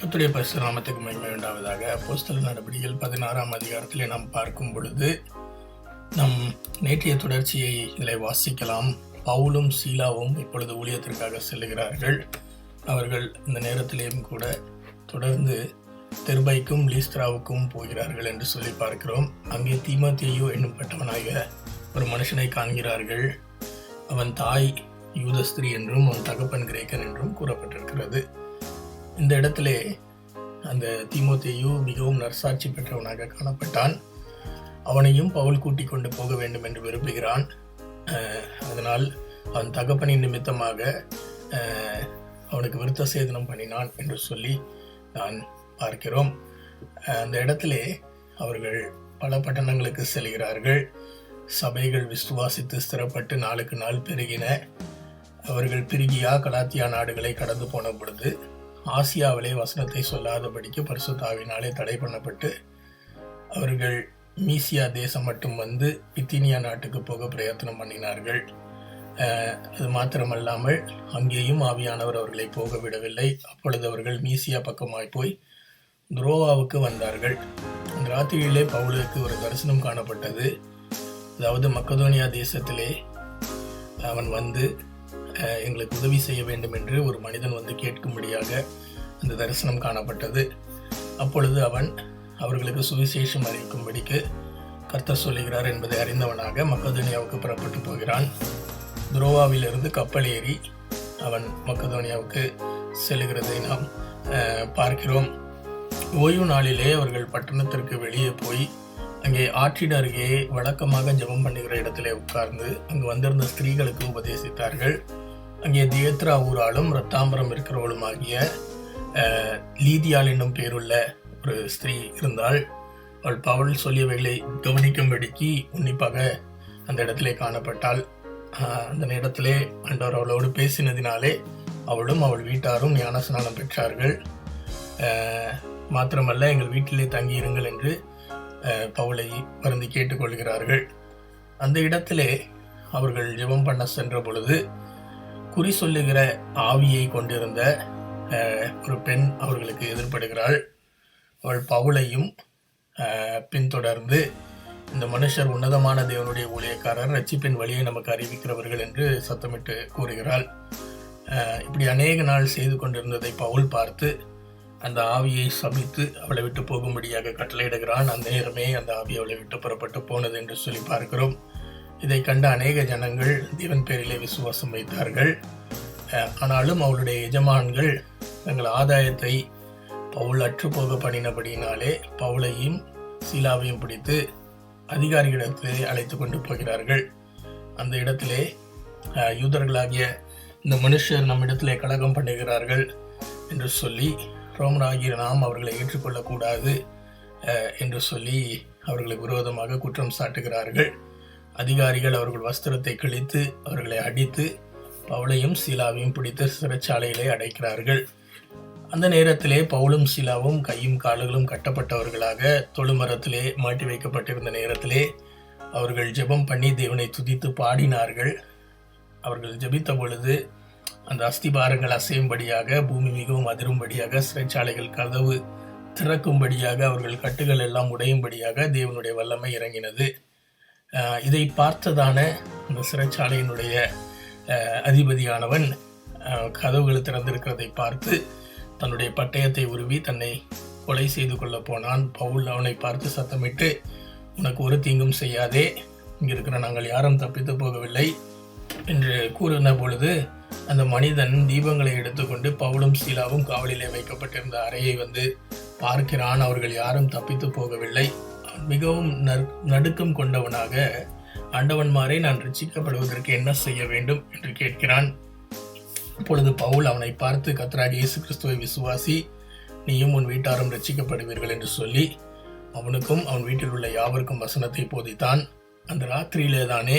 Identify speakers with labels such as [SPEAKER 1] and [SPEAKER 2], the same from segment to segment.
[SPEAKER 1] கத்துடைய பரிசு நாமத்துக்கு மகிமை உண்டாவதாக போஸ்டல் நடவடிக்கைகள் பதினாறாம் அதிகாரத்திலே நாம் பார்க்கும் பொழுது நம் நேற்றைய தொடர்ச்சியை இதில் வாசிக்கலாம். பவுலும் சீலாவும் இப்பொழுது ஊழியத்திற்காக செல்லுகிறார்கள். அவர்கள் இந்த நேரத்திலேயும் கூட தொடர்ந்து தெர்பைக்கும் லீஸ்திராவுக்கும் போகிறார்கள் என்று சொல்லி பார்க்கிறோம். அங்கே தீமோத்தேயு என்னும்பட்டவனாக ஒரு மனுஷனை காண்கிறார்கள். அவன் தாய் யூதஸ்திரி என்றும் அவன் தகப்பன் கிரேக்கன் என்றும் கூறப்பட்டிருக்கிறது. இந்த இடத்திலே அந்த தீமோத்தேயு மிகவும் நற்சாட்சி பெற்றவனாக காணப்பட்டான். அவனையும் பவுல் கூட்டிக் கொண்டு போக வேண்டும் என்று விரும்புகிறான். அதனால் அவன் தகப்பனின் நிமித்தமாக அவனுக்கு விருத்த சேதனம் பண்ணினான் என்று சொல்லி நான் பார்க்கிறோம். அந்த இடத்திலே அவர்கள் பல பட்டணங்களுக்கு செல்கிறார்கள். சபைகள் விசுவாசித்து ஸ்திரப்பட்டு நாளுக்கு நாள் பெருகின. அவர்கள் பிரிகியா கலாத்தியா நாடுகளை கடந்து போன பொழுது ஆசியாவிலே வசனத்தை சொல்லாதபடிக்கு பரிசுத்தாவினாலே தடை பண்ணப்பட்டு அவர்கள் மீசியா தேசம் மட்டும் வந்து பித்தினியா நாட்டுக்கு போக பிரயத்தனம் பண்ணினார்கள். அது மாத்திரமல்லாமல் அங்கேயும் ஆவியானவர் அவர்களை போக விடவில்லை. அப்பொழுது அவர்கள் மீசியா பக்கமாய் போய் துரோவாவுக்கு வந்தார்கள். அந்த ராத்திரியிலே பவுலுக்கு ஒரு தரிசனம் காணப்பட்டது. அதாவது மக்கதோனியா தேசத்திலே அவன் வந்து எங்களுக்கு உதவி செய்ய வேண்டும் என்று ஒரு மனிதன் வந்து கேட்கும்படியாக அந்த தரிசனம் காணப்பட்டது. அப்பொழுது அவன் அவர்களுக்கு சுவிசேஷம் அறிவிக்கும்படிக்கு கர்த்தர் சொல்லுகிறார் என்பதை அறிந்தவனாக மக்கதோனியாவுக்கு புறப்பட்டு போகிறான். துரோவாவிலிருந்து கப்பல் ஏறி அவன் மக்கதோனியாவுக்கு செல்லுகிறதை நாம் பார்க்கிறோம். ஓய்வு நாளிலே அவர்கள் பட்டணத்திற்கு வெளியே போய் அங்கே ஆற்றின் அருகே வழக்கமாக ஜெபம் பண்ணுகிற இடத்துல உட்கார்ந்து அங்கு வந்திருந்த ஸ்திரீகளுக்கு உபதேசித்தார்கள். அங்கே தியத்ரா ஊராலும் ரத்தாம்பரம் இருக்கிறவளும் ஆகிய என்னும் பேருள்ள ஒரு ஸ்திரீ இருந்தாள். அவள் பவுல் சொல்லியவைகளை கவனிக்கும்படிக்கு உன்னிப்பாக அந்த இடத்திலே காணப்பட்டாள். அந்த நேரத்திலே அன்றவர் அவளோடு பேசினதினாலே அவளும் அவள் வீட்டாரும் ஞானஸ்நானம் பெற்றார்கள். மாத்திரமல்ல எங்கள் வீட்டிலே தங்கியிருங்கள் என்று பவுலை வருந்தி கேட்டுக்கொள்கிறார்கள். அந்த இடத்திலே அவர்கள் ஜெபம் பண்ண சென்ற பொழுது குறி சொல்லுகிற ஆவியை கொண்டிருந்த ஒரு பெண் அவர்களுக்கு எதிர்ப்படுகிறாள் அவள் பவுலையும் பின்தொடர்ந்து இந்த மனுஷர் உன்னதமான தேவனுடைய ஊழியக்காரர் ரட்சிப்பின் வழியை நமக்கு அறிவிக்கிறவர்கள் என்று சத்தமிட்டு கூறுகிறாள். இப்படி அநேக நாள் செய்து கொண்டிருந்ததை பவுல் பார்த்து அந்த ஆவியை சபித்து அவளை விட்டு போகும்படியாக கட்டளையிடுகிறான். அந்த நேரமே அந்த ஆவி அவளை விட்டு புறப்பட்டு போனது என்று சொல்லி பார்க்கிறோம். இதை கண்ட அநேக ஜனங்கள் தேவன் பேரிலே விசுவாசம் வைத்தார்கள். ஆனாலும் அவளுடைய எஜமான்கள் தங்கள் ஆதாயத்தை பவுல் அற்றுப்போக பண்ணினபடியினாலே பவுலையும் சீலாவையும் பிடித்து அதிகாரிகளிடத்திலே அழைத்து கொண்டு போகிறார்கள். அந்த இடத்திலே யூதர்களாகிய இந்த மனுஷர் நம்மிடத்திலே கலகம் பண்ணுகிறார்கள் என்று சொல்லி ரோமனாகிய நாம் அவர்களை ஏற்றுக்கொள்ளக்கூடாது என்று சொல்லி அவர்களுக்கு விரோதமாக குற்றம் சாட்டுகிறார்கள். அதிகாரிகள் அவர்கள் வஸ்திரத்தை கிழித்து அவர்களை அடித்து பவுலையும் சீலாவையும் பிடித்து சிறைச்சாலையிலே அடைக்கிறார்கள். அந்த நேரத்திலே பவுலும் சீலாவும் கையும் கால்களும் கட்டப்பட்டவர்களாக தொழுமரத்திலே மாட்டி வைக்கப்பட்டிருந்த நேரத்திலே அவர்கள் ஜெபம் பண்ணி தேவனை துதித்து பாடினார்கள். அவர்கள் ஜெபித்த பொழுது அந்த அஸ்திபாரங்கள் அசையும்படியாக பூமி மிகவும் அதிரும்படியாக சிறைச்சாலைகள் கதவு திறக்கும்படியாக அவர்கள் கட்டுகள் எல்லாம் உடையும்படியாக தேவனுடைய வல்லமை இறங்கினது. இதை பார்த்ததான அந்த சிறைச்சாலையினுடைய அதிபதியானவன் ஆஹ் கதவுகள் திறந்திருக்கிறதை பார்த்து தன்னுடைய பட்டயத்தை உருவி தன்னை கொலை செய்து கொள்ள போனான். பவுல் அவனை பார்த்து சத்தமிட்டு உனக்கு ஒரு தீங்கும் செய்யாதே இங்கே இருக்கிற நாங்கள் யாரும் தப்பித்து போகவில்லை என்று கூறின பொழுது அந்த மனிதன் தீபங்களை எடுத்துக்கொண்டு பவுலும் சீலாவும் காவலிலே வைக்கப்பட்டிருந்த அறையை வந்து பார்க்கிறான். அவர்கள் யாரும் தப்பித்து போகவில்லை மிகவும் நடுக்கம் கொண்டவனாக ஆண்டவன்மாரே நான் ரட்சிக்கப்படுவதற்கு என்ன செய்ய வேண்டும் என்று கேட்கிறான். அப்பொழுது பவுல் அவனை பார்த்து கத்ராகி இயேசு கிறிஸ்துவை விசுவாசி நீயும் உன் வீட்டாரும் ரட்சிக்கப்படுவீர்கள் என்று சொல்லி அவனுக்கும் அவன் வீட்டில் உள்ள யாவருக்கும் வசனத்தை போதித்தான். அந்த ராத்திரியிலே தானே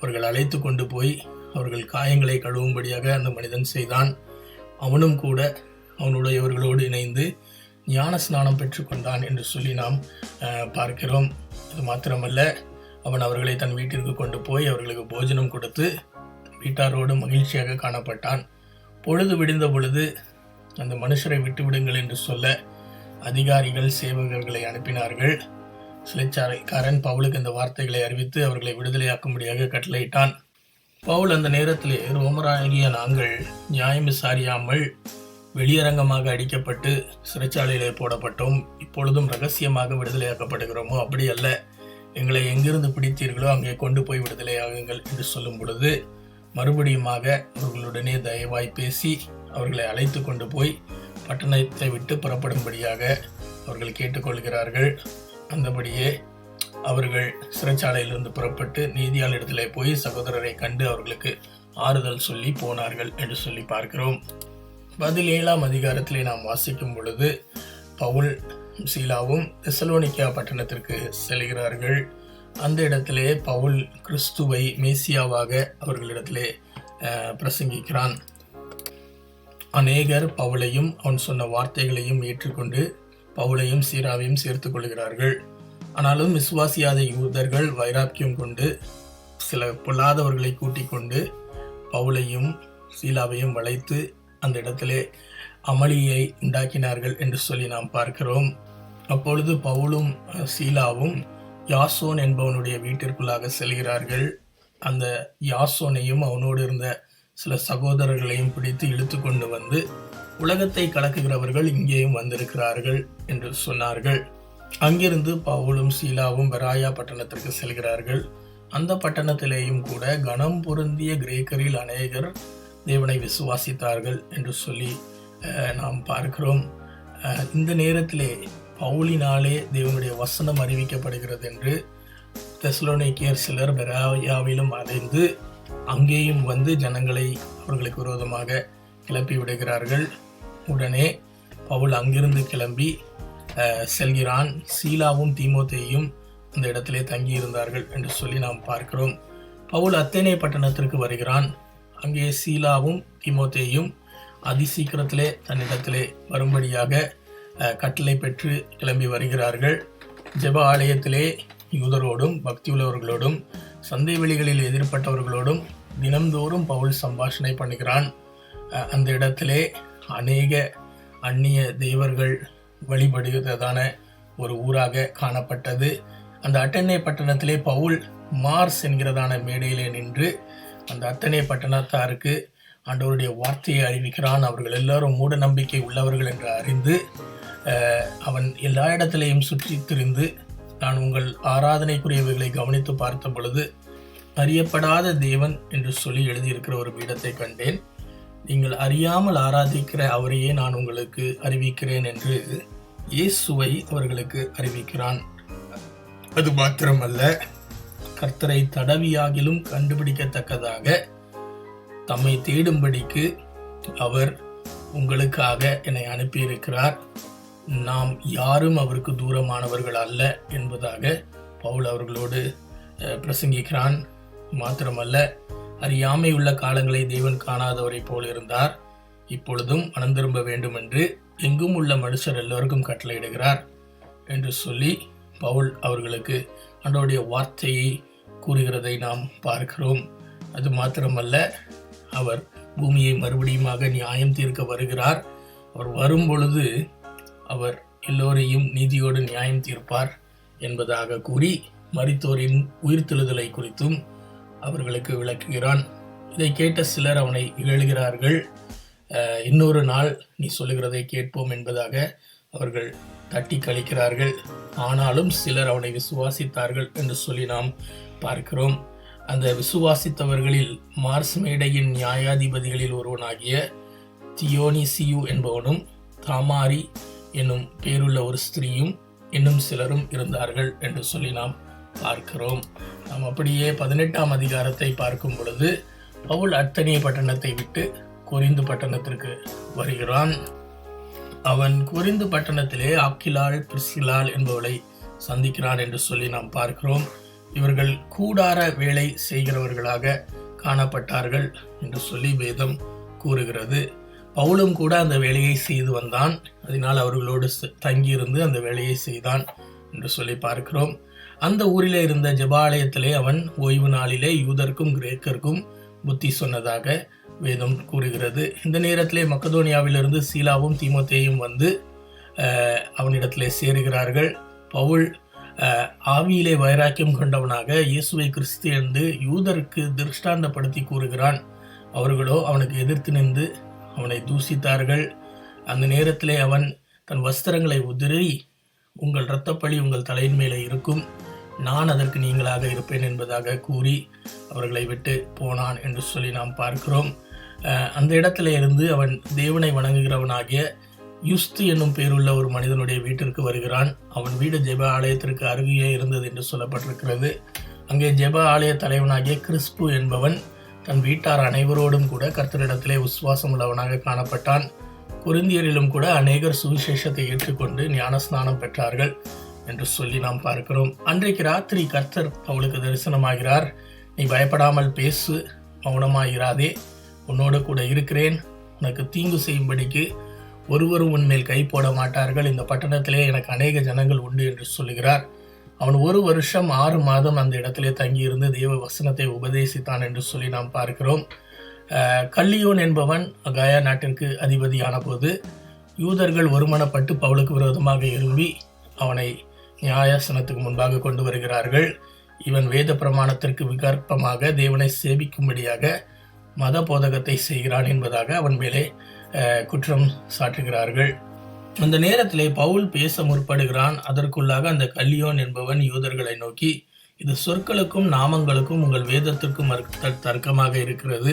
[SPEAKER 1] அவர்கள் அழைத்து கொண்டு போய் அவர்கள் காயங்களை கழுவும்படியாக அந்த மனிதன் செய்தான். அவனும் கூட அவனுடையவர்களோடு இணைந்து ஞான ஸ்நானம் பெற்றுக்கொண்டான் என்று சொல்லி நாம் பார்க்கிறோம். அது மாத்திரமல்ல அவன் அவர்களை தன் வீட்டிற்கு கொண்டு போய் அவர்களுக்கு போஜனம் கொடுத்து வீட்டாரோடு மகிழ்ச்சியாக காணப்பட்டான். பொழுது விடிந்த பொழுது அந்த மனுஷரை விட்டுவிடுங்கள் என்று சொல்ல அதிகாரிகள் சேவகர்களை அனுப்பினார்கள். சிலைச்சாரைக்காரன் பவுலுக்கு இந்த வார்த்தைகளை அறிவித்து அவர்களை விடுதலையாக்கும்படியாக கட்டளையிட்டான். பவுல் அந்த நேரத்திலே ரோமராகிய நாங்கள் நியாயம் விசாரியாமல் வெளியரங்கமாக அடிக்கப்பட்டு சிறைச்சாலையிலே போடப்பட்டோம். இப்பொழுதும் ரகசியமாக விடுதலையாக்கப்படுகிறோமோ? அப்படி அல்ல எங்களை எங்கிருந்து பிடித்தீர்களோ அங்கே கொண்டு போய் விடுதலையாகுங்கள் என்று சொல்லும் பொழுது மறுபடியுமாக அவர்களுடனே தயவாய் பேசி அவர்களை அழைத்து கொண்டு போய் பட்டணத்தை விட்டு புறப்படும்படியாக அவர்கள் கேட்டுக்கொள்கிறார்கள். அந்தபடியே அவர்கள் சிறைச்சாலையிலிருந்து புறப்பட்டு நீதியாளரிடத்திலே போய் சகோதரரை கண்டு அவர்களுக்கு ஆறுதல் சொல்லி போனார்கள் என்று சொல்லி பார்க்கிறோம். பதினேழாம் அதிகாரத்திலே நாம் வாசிக்கும் பொழுது பவுல் சீலாவும் தெசலோனிக்கா பட்டணத்திற்கு செல்கிறார்கள். அந்த இடத்திலே பவுல் கிறிஸ்துவை மேசியாவாக அவர்களிடத்திலே பிரசங்கிக்கிறான். அநேகர் பவுலையும் அவன் சொன்ன வார்த்தைகளையும் ஏற்றுக்கொண்டு பவுலையும் சீராவையும் சேர்த்து கொள்கிறார்கள். ஆனாலும் விசுவாசியாத யூதர்கள் வைராக்கியம் கொண்டு சில பொல்லாதவர்களை கூட்டிக் கொண்டு பவுலையும் சீலாவையும் வளைத்து அந்த இடத்திலே அமளியை உண்டாக்கினார்கள் என்று சொல்லி நாம் பார்க்கிறோம். அப்பொழுது பவுலும் சீலாவும் யாசோன் என்பவனுடைய வீட்டிற்குள்ளாக செல்கிறார்கள். அந்த யாசோனையும் அவனோடு இருந்த சில சகோதரர்களையும் பிடித்து இழுத்து கொண்டு வந்து உலகத்தை கலக்குகிறவர்கள் இங்கேயும் வந்திருக்கிறார்கள் என்று சொன்னார்கள். அங்கிருந்து பவுலும் சீலாவும் பெராயா பட்டணத்திற்கு செல்கிறார்கள். அந்த பட்டணத்திலேயும் கூட கனம் பொருந்திய கிரேக்கரில் அநேகர் தேவனை விசுவாசித்தார்கள் என்று சொல்லி நாம் பார்க்கிறோம். இந்த நேரத்திலே பவுலினாலே தேவனுடைய வசனம் அறிவிக்கப்படுகிறது என்று தெசலோனிக்கியர் சிலர் பெராயாவிலும் அடைந்து அங்கேயும் வந்து ஜனங்களை அவர்களுக்கு விரோதமாக கிளப்பி விடுகிறார்கள். உடனே பவுல் அங்கிருந்து கிளம்பி செல்கிறான். சீலாவும் தீமோத்தேயும் அந்த இடத்திலே தங்கியிருந்தார்கள் என்று சொல்லி நாம் பார்க்கிறோம். பவுல் அத்தேனே பட்டணத்திற்கு வருகிறான். அங்கே சீலாவும் தீமோத்தேயும் அதிசீக்கிரத்திலே தன்னிடத்திலே வரும்படியாக கட்டளை பெற்று கிளம்பி வருகிறார்கள். ஜெப ஆலயத்திலே யூதரோடும் பக்தியுள்ளவர்களோடும் சந்தை வெளிகளில் எதிர்ப்பட்டவர்களோடும் தினம்தோறும் பவுல் சம்பாஷணை பண்ணுகிறான். அந்த இடத்திலே அநேக அந்நிய தெய்வர்கள் வழிபடுகிறதான ஒரு ஊராக காணப்பட்டது. அந்த அட்டென்னை பட்டணத்திலே பவுல் மார்ஸ் என்கிறதான மேடையிலே நின்று அந்த அத்தனை பட்டணத்தாருக்கு ஆண்டவருடைய வார்த்தையை அறிவிக்கிறான். அவர்கள் எல்லாரும் மூட நம்பிக்கை உள்ளவர்கள் என்று அறிந்து அவன் எல்லா இடத்திலையும் சுற்றி திரிந்து நான் உங்கள் ஆராதனைக்குரியவைகளை கவனித்து பார்த்த பொழுது அறியப்படாத தேவன் என்று சொல்லி எழுதியிருக்கிற ஒரு பீடத்தை கண்டேன். நீங்கள் அறியாமல் ஆராதிக்கிற அவரையே நான் உங்களுக்கு அறிவிக்கிறேன் என்று இயேசுவை அவர்களுக்கு அறிவிக்கிறான். அது மாத்திரமல்ல கர்த்தரை தடவியாகிலும் கண்டுபிடிக்கத்தக்கதாக தம்மை தேடும்படிக்கு அவர் உங்களுக்காக என்னை அனுப்பியிருக்கிறார். நாம் யாரும் அவருக்கு தூரமானவர்கள் அல்ல என்பதாக பவுல் அவர்களோடு பிரசங்கிக்கிறான். மாத்திரமல்ல அறியாமை உள்ள காலங்களை தேவன் காணாதவரை போல் இருந்தார். இப்பொழுதும் மனம் திரும்ப வேண்டும் என்று எங்கும் உள்ள மனுஷர் எல்லோருக்கும் கட்டளையிடுகிறார் என்று சொல்லி பவுல் அவர்களுக்கு அன்றோடைய வார்த்தையை கூறுகிறதை நாம் பார்க்கிறோம். அது மாத்திரமல்ல அவர் பூமியை மறுபடியுமாக நியாயம் தீர்க்க வருகிறார். அவர் வரும் பொழுது அவர் எல்லோரையும் நீதியோடு நியாயம் தீர்ப்பார் என்பதாக கூறி மரித்தோரின் உயிர்த்தெழுதலை குறித்தும் அவர்களுக்கு விளக்குகிறான். இதை கேட்ட சிலர் அவனை இகழ்கிறார்கள். இன்னொரு நாள் நீ சொல்லுகிறதை கேட்போம் என்பதாக அவர்கள் தட்டி கழிக்கிறார்கள். ஆனாலும் சிலர் அவனை விசுவாசித்தார்கள் என்று சொல்லி நாம் பார்க்கிறோம். அந்த விசுவாசித்தவர்களில் மார்ஸ் மேடையின் நியாயாதிபதிகளில் ஒருவனாகிய தியோனிசியு என்பவனும் தாமாரி என்னும் பேருள்ள ஒரு ஸ்திரீயும் இன்னும் சிலரும் இருந்தார்கள் என்று சொல்லி நாம் பார்க்கிறோம். நாம் அப்படியே பதினெட்டாம் அதிகாரத்தை பார்க்கும் பொழுது பவுல் அத்தனிய பட்டணத்தை விட்டு கொரிந்து பட்டணத்திற்கு வருகிறான். அவன் குறிந்து பட்டணத்திலே ஆக்கிலாள் பிரிசிலாள் என்பவளை சந்திக்கிறான் என்று சொல்லி நாம் பார்க்கிறோம். இவர்கள் கூடார வேலை செய்கிறவர்களாக காணப்பட்டார்கள் என்று சொல்லி வேதம் கூறுகிறது. பவுலும் கூட அந்த வேலையை செய்து வந்தான். அதனால் அவர்களோடு தங்கியிருந்து அந்த வேலையை செய்தான் என்று சொல்லி பார்க்கிறோம். அந்த ஊரிலே இருந்த ஜெபாலயத்திலே அவன் ஓய்வு நாளிலே யூதர்க்கும் கிரேக்கருக்கும் புத்தி சொன்னதாக வேதம் கூறுகிறது. இந்த நேரத்திலே மக்கதோனியாவிலிருந்து சீலாவும் தீமோத்தேயும் வந்து அவனிடத்தில் அவனிடத்திலே சேருகிறார்கள். பவுல் ஆவியிலே வைராக்கியம் கொண்டவனாக இயேசுவை கிறிஸ்து என்று யூதருக்கு திருஷ்டாந்தப்படுத்தி கூறுகிறான். அவர்களோ அவனுக்கு எதிர்த்து நின்று அவனை தூசித்தார்கள். அந்த நேரத்திலே அவன் தன் வஸ்திரங்களை உதிரி உங்கள் இரத்தப்பழி உங்கள் தலையின் மேலே இருக்கும். நான் அதற்கு நீங்களாக இருப்பேன் என்பதாக கூறி அவர்களை விட்டு போனான் என்று சொல்லி நாம் பார்க்கிறோம். அந்த இடத்துல இருந்து அவன் தேவனை வணங்குகிறவனாகிய யுஸ்து என்னும் பேருள்ள ஒரு மனிதனுடைய வீட்டிற்கு வருகிறான். அவன் வீடு ஜெப ஆலயத்திற்கு அருகே இருந்தது என்று சொல்லப்பட்டிருக்கிறது. அங்கே ஜெப ஆலய தலைவனாகிய கிறிஸ்பு என்பவன் தன் வீட்டார் அனைவரோடும் கூட கர்த்தரிடத்திலே விசுவாசம் உள்ளவனாக காணப்பட்டான். குருந்தியரிலும் கூட அநேகர் சுவிசேஷத்தை ஏற்றுக்கொண்டு ஞானஸ்நானம் பெற்றார்கள். என்று சொல்லி நாம் பார்க்கிறோம். அன்றைக்கு ராத்திரி கர்த்தர் அவளுக்கு தரிசனமாகிறார். நீ பயப்படாமல் பேசு மௌனமாகிறாதே உன்னோடு கூட இருக்கிறேன். உனக்கு தீங்கு செய்யும்படிக்கு ஒருவரும் உன்மேல் கை போட மாட்டார்கள். இந்த பட்டணத்திலே எனக்கு அநேக ஜனங்கள் உண்டு என்று சொல்லுகிறார். அவன் ஒரு வருஷம் ஆறு மாதம் அந்த இடத்திலே தங்கியிருந்து தேவ வசனத்தை உபதேசித்தான் என்று சொல்லி நாம் பார்க்கிறோம். கல்லியோன் என்பவன் கயா நாட்டிற்கு அதிபதியான போது யூதர்கள் ஒருமனப்பட்டு பவுலுக்கு விரோதமாக எழும்பி அவனை நியாயாசனத்துக்கு முன்பாக கொண்டு வருகிறார்கள். இவன் வேத பிரமாணத்திற்கு விகற்பமாக தேவனை சேவிக்கும்படியாக மத போதகத்தை செய்கிறான் என்பதாக அவன் மேலே குற்றம் சாட்டுகிறார்கள். அந்த நேரத்திலே பவுல் பேச முற்படுகிறான். அதற்குள்ளாக அந்த கல்லியோன் என்பவன் யூதர்களை நோக்கி இது சொற்களுக்கும் நாமங்களுக்கும் உங்கள் வேதத்திற்கும் தர்க்கமாக இருக்கிறது.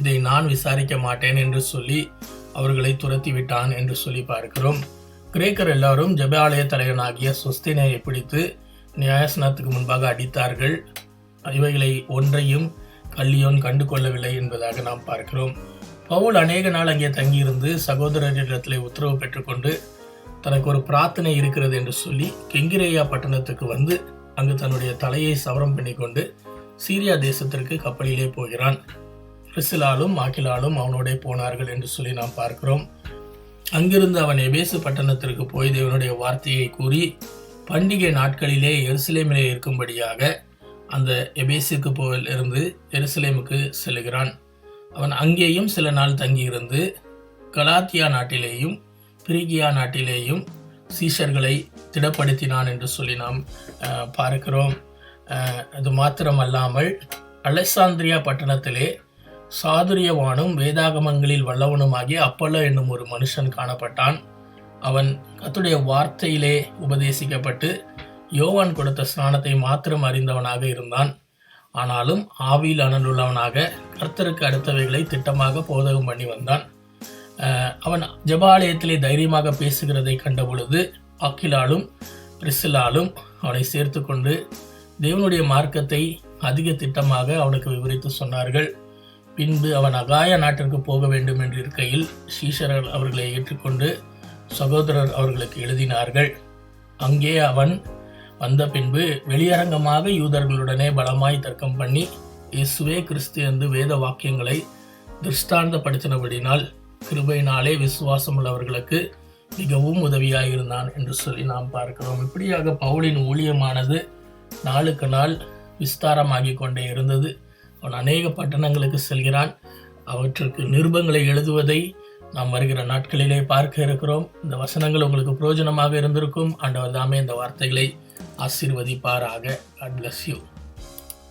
[SPEAKER 1] இதை நான் விசாரிக்க மாட்டேன் என்று சொல்லி அவர்களை துரத்தி விட்டான் என்று சொல்லி பார்க்கிறோம். கிரேக்கர் எல்லாரும் ஜெபாலய தலைவனாகிய சொஸ்தினையை பிடித்து நியாயசனத்துக்கு முன்பாக அடித்தார்கள். இவைகளை ஒன்றையும் கல்லியோன் கண்டு கொள்ளவில்லை என்பதாக நாம் பார்க்கிறோம். பவுல் அநேக நாள் அங்கே தங்கியிருந்து சகோதரரிடத்திலே உத்தரவு பெற்றுக்கொண்டு தனக்கு ஒரு பிரார்த்தனை இருக்கிறது என்று சொல்லி கெங்கிரேயா பட்டணத்துக்கு வந்து அங்கு தன்னுடைய தலையை சவரம் பண்ணிக்கொண்டு சீரியா தேசத்திற்கு கப்பலிலே போகிறான். ரிசிலாலும் மாக்கிலாலும் அவனோடே போனார்கள் என்று சொல்லி நாம் பார்க்கிறோம். அங்கிருந்து அவன் எபேசு பட்டணத்திற்கு போய் தேவனுடைய வார்த்தையை கூறி பண்டிகை நாட்களிலே எருசலேமிலே இருக்கும்படியாக அந்த எபேசுக்கு போயிலிருந்து எருசலேமுக்கு செல்கிறான். அவன் அங்கேயும் சில நாள் தங்கியிருந்து கலாத்தியா நாட்டிலேயும் பிரிகியா நாட்டிலேயும் சீஷர்களை திடப்படுத்தினான் என்று சொல்லி நாம் பார்க்கிறோம். அது மாத்திரமல்லாமல் அலெசாந்திரியா பட்டணத்திலே சாதுரியவானும் வேதாகமங்களில் வல்லவனுமாகிய அப்பல்லோ என்னும் ஒரு மனுஷன் காணப்பட்டான். அவன் கத்துடைய வார்த்தையிலே உபதேசிக்கப்பட்டு யோவான் கொடுத்த ஸ்நானத்தை மாத்திரம் அறிந்தவனாக இருந்தான். ஆனாலும் ஆவியில் அனலுள்ளவனாக கர்த்தருக்கு அடுத்தவைகளை திட்டமாக போதகம் பண்ணி வந்தான். அவன் ஜெபாலயத்திலே தைரியமாக பேசுகிறதை கண்ட பொழுது அக்கிலாலும் பிரிசிலாலும் அவனை சேர்த்து கொண்டு தேவனுடைய மார்க்கத்தை அதிக திட்டமாக அவனுக்கு விவரித்து சொன்னார்கள். பின்பு அவன் அகாய நாட்டிற்கு போக வேண்டும் என்று இருக்கையில் சீசரர் அவர்களை ஏற்றுக்கொண்டு சகோதரர் அவர்களுக்கு எழுதினார்கள். அங்கே அவன் வந்த பின்பு வெளியரங்கமாக யூதர்களுடனே பலமாய் தர்க்கம் பண்ணி இயேசுவே கிறிஸ்து என்று வேத வாக்கியங்களை திருஷ்டாந்தப்படுத்தினபடினால் கிருபையினாலே விசுவாசம் உள்ளவர்களுக்கு மிகவும் உதவியாயிருந்தான் என்று சொல்லி நாம் பார்க்கிறோம். இப்படியாக பவுலின் ஊழியமானது நாளுக்கு நாள் விஸ்தாரமாகி கொண்டே இருந்தது. அவன் அநேக பட்டணங்களுக்கு செல்கிறான். அவற்றுக்கு நிருபங்களை எழுதுவதை நாம் வருகிற நாட்களிலே பார்க்க இருக்கிறோம். இந்த வசனங்கள் உங்களுக்கு பிரயோஜனமாக இருந்திருக்கும். ஆண்டவர் தாமே இந்த வார்த்தைகளை ஆசீர்வதிப்பாராக. God bless you